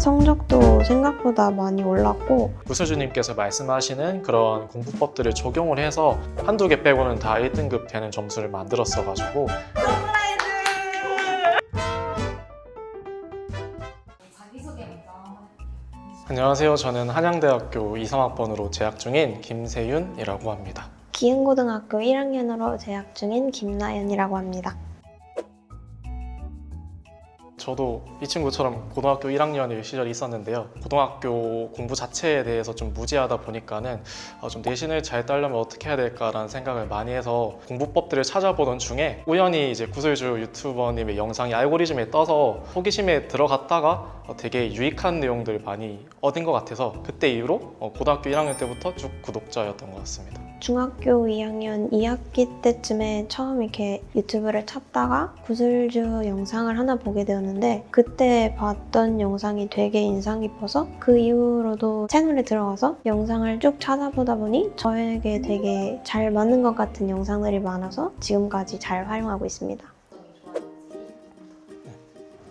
성적도 생각보다 많이 올랐고 구슬주님께서 말씀하시는 그런 공부법들을 적용을 해서 한두 개 빼고는 다 1등급 되는 점수를 만들었어가지고 안녕하세요. 저는 한양대학교 23학번으로 재학 중인 김세윤이라고 합니다. 기흥고등학교 1학년으로 재학 중인 김나연이라고 합니다. 저도 이 친구처럼 고등학교 1학년일 시절이 있었는데요. 고등학교 공부 자체에 대해서 좀 무지하다 보니까는 아, 좀 내신을 잘 따려면 어떻게 해야 될까라는 생각을 많이 해서 공부법들을 찾아보던 중에 우연히 이제 구슬주 유튜버님의 영상이 알고리즘에 떠서 호기심에 들어갔다가 어, 되게 유익한 내용들을 많이 얻은 것 같아서 그때 이후로 어, 고등학교 1학년 때부터 쭉 구독자였던 것 같습니다. 중학교 2학년 2학기 때쯤에 처음 이렇게 유튜브를 찾다가 구슬주 영상을 하나 보게 되었는데 그때 봤던 영상이 되게 인상 깊어서 그 이후로도 채널에 들어가서 영상을 쭉 찾아보다 보니 저에게 되게 잘 맞는 것 같은 영상들이 많아서 지금까지 잘 활용하고 있습니다.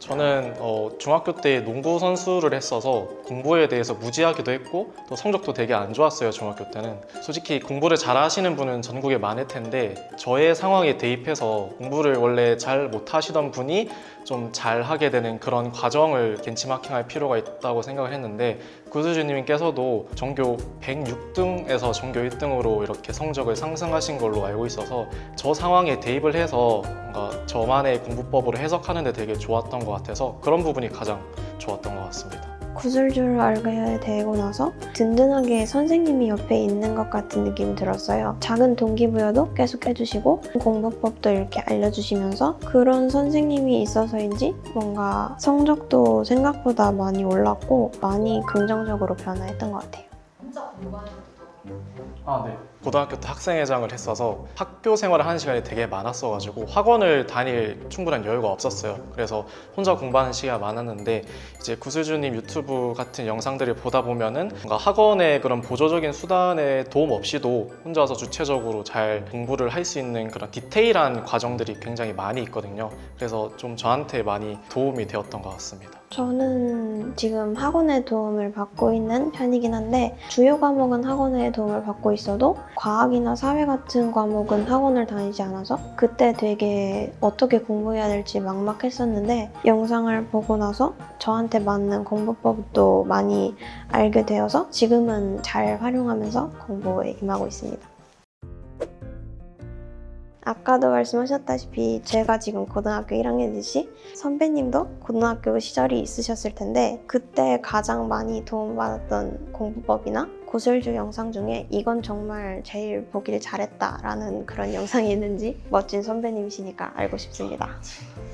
저는 어, 중학교 때 농구 선수를 했어서 공부에 대해서 무지하기도 했고 또 성적도 되게 안 좋았어요 중학교 때는. 솔직히 공부를 잘 하시는 분은 전국에 많을 텐데 저의 상황에 대입해서 공부를 원래 잘 못하시던 분이 좀 잘하게 되는 그런 과정을 벤치마킹할 필요가 있다고 생각을 했는데 구수주님께서도 전교 106등에서 전교 1등으로 이렇게 성적을 상승하신 걸로 알고 있어서 저 상황에 대입을 해서 뭔가 저만의 공부법으로 해석하는 데 되게 좋았던 것 같아서 그런 부분이 가장 좋았던 것 같습니다. 구슬주를 알게 되고 나서 든든하게 선생님이 옆에 있는 것 같은 느낌이 들었어요. 작은 동기부여도 계속 해주시고 공부법도 이렇게 알려주시면서 그런 선생님이 있어서인지 뭔가 성적도 생각보다 많이 올랐고 많이 긍정적으로 변화했던 것 같아요. 혼자 공부하는 것도 아, 네. 고등학교 때 학생회장을 했어서 학교 생활을 하는 시간이 되게 많았어가지고 학원을 다닐 충분한 여유가 없었어요. 그래서 혼자 공부하는 시기가 많았는데 이제 구슬주님 유튜브 같은 영상들을 보다 보면은 뭔가 학원의 그런 보조적인 수단의 도움 없이도 혼자서 주체적으로 잘 공부를 할 수 있는 그런 디테일한 과정들이 굉장히 많이 있거든요. 그래서 좀 저한테 많이 도움이 되었던 것 같습니다. 저는 지금 학원의 도움을 받고 있는 편이긴 한데 주요 과목은 학원의 도움을 받고 있어도 과학이나 사회 같은 과목은 학원을 다니지 않아서 그때 되게 어떻게 공부해야 될지 막막했었는데 영상을 보고 나서 저한테 맞는 공부법도 많이 알게 되어서 지금은 잘 활용하면서 공부에 임하고 있습니다. 아까도 말씀하셨다시피 제가 지금 고등학교 1학년이듯이 선배님도 고등학교 시절이 있으셨을 텐데 그때 가장 많이 도움받았던 공부법이나 고슬주 영상 중에 이건 정말 제일 보길 잘했다라는 그런 영상이 있는지 멋진 선배님이시니까 알고 싶습니다.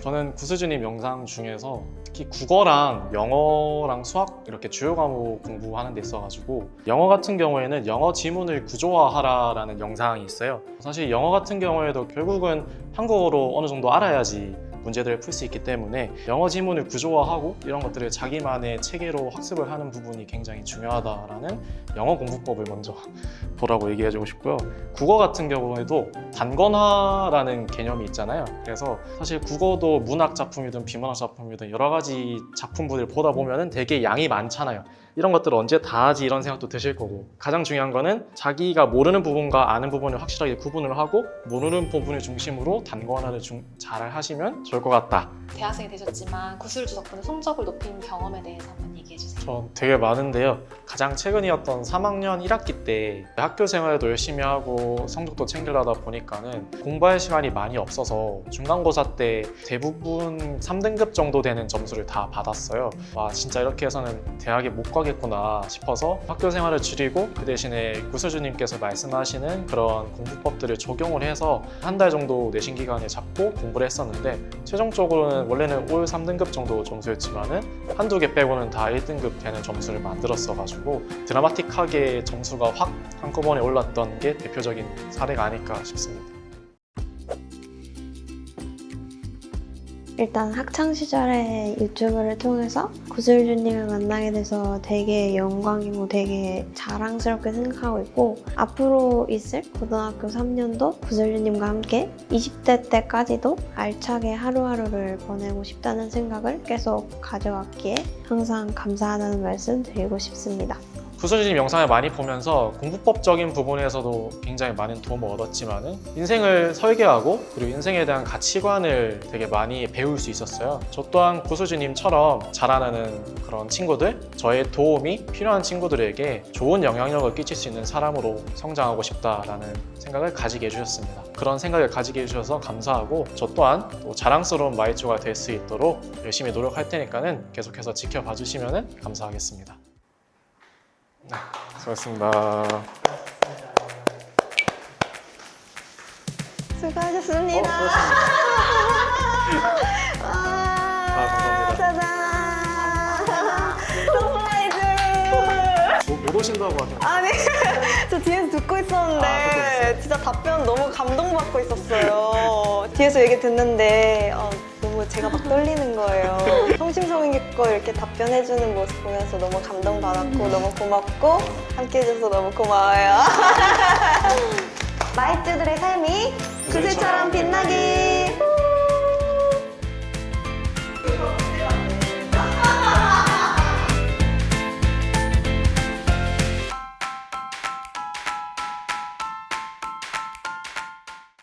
저는 구슬주님 영상 중에서 특히 국어랑 영어랑 수학 이렇게 주요 과목 공부하는 데 있어가지고 영어 같은 경우에는 영어 지문을 구조화하라라는 영상이 있어요. 사실 영어 같은 경우에도 결국은 한국어로 어느 정도 알아야지 문제들을 풀 수 있기 때문에 영어 지문을 구조화하고 이런 것들을 자기만의 체계로 학습을 하는 부분이 굉장히 중요하다라는 영어 공부법을 먼저 보라고 얘기해 주고 싶고요. 국어 같은 경우에도 단권화라는 개념이 있잖아요. 그래서 사실 국어도 문학 작품이든 비문학 작품이든 여러 가지 작품들을 보다 보면은 되게 양이 많잖아요. 이런 것들을 언제 다 하지 이런 생각도 드실 거고 가장 중요한 거는 자기가 모르는 부분과 아는 부분을 확실하게 구분을 하고 모르는 부분을 중심으로 단권화를 중- 잘 하시면 좋을 것 같다. 대학생이 되셨지만 구슬주 덕분에 성적을 높인 경험에 대해서 한번 얘기해 주세요. 전 되게 많은데요. 가장 최근이었던 3학년 1학기 때 학교 생활도 열심히 하고 성적도 챙기려다 보니까는 공부할 시간이 많이 없어서 중간고사 때 대부분 3등급 정도 되는 점수를 다 받았어요. 와 진짜 이렇게 해서는 대학에 못 가 겠구나 싶어서 학교 생활을 줄이고 그 대신에 구슬주님께서 말씀하시는 그런 공부법들을 적용을 해서 한 달 정도 내신 기간에 잡고 공부를 했었는데 최종적으로는 원래는 올 3등급 정도 점수였지만은 한두 개 빼고는 다 1등급 되는 점수를 만들었어가지고 드라마틱하게 점수가 확 한꺼번에 올랐던 게 대표적인 사례가 아닐까 싶습니다. 일단 학창 시절에 유튜브를 통해서 구슬주님을 만나게 돼서 되게 영광이고 되게 자랑스럽게 생각하고 있고 앞으로 있을 고등학교 3년도 구슬주님과 함께 20대 때까지도 알차게 하루하루를 보내고 싶다는 생각을 계속 가져왔기에 항상 감사하다는 말씀 드리고 싶습니다. 구슬주님 영상을 많이 보면서 공부법적인 부분에서도 굉장히 많은 도움을 얻었지만은 인생을 설계하고 그리고 인생에 대한 가치관을 되게 많이 배울 수 있었어요. 저 또한 구슬주님처럼 자라나는 그런 친구들, 저의 도움이 필요한 친구들에게 좋은 영향력을 끼칠 수 있는 사람으로 성장하고 싶다라는 생각을 가지게 해주셨습니다. 그런 생각을 가지게 해주셔서 감사하고 저 또한 또 자랑스러운 마이초가 될 수 있도록 열심히 노력할 테니까는 계속해서 지켜봐 주시면 감사하겠습니다. 네, 수고하셨습니다. 수고하셨습니다. 아, 감사합니다. 짜잔! 서프라이즈! 뭐, 못 오신다고 하셨는데 아니, 저 뒤에서 듣고 있었는데 아, 듣고 있어요? 진짜 답변 너무 감동받고 있었어요. 뒤에서 얘기 듣는데 어, 너무 제가 막 떨리는 거예요. 성심성의껏 이렇게 답변해주는 모습 보면서 너무 감동받았고 너무 고맙고 함께 해줘서 너무 고마워요. 마이쮸들의 삶이 구슬처럼 빛나길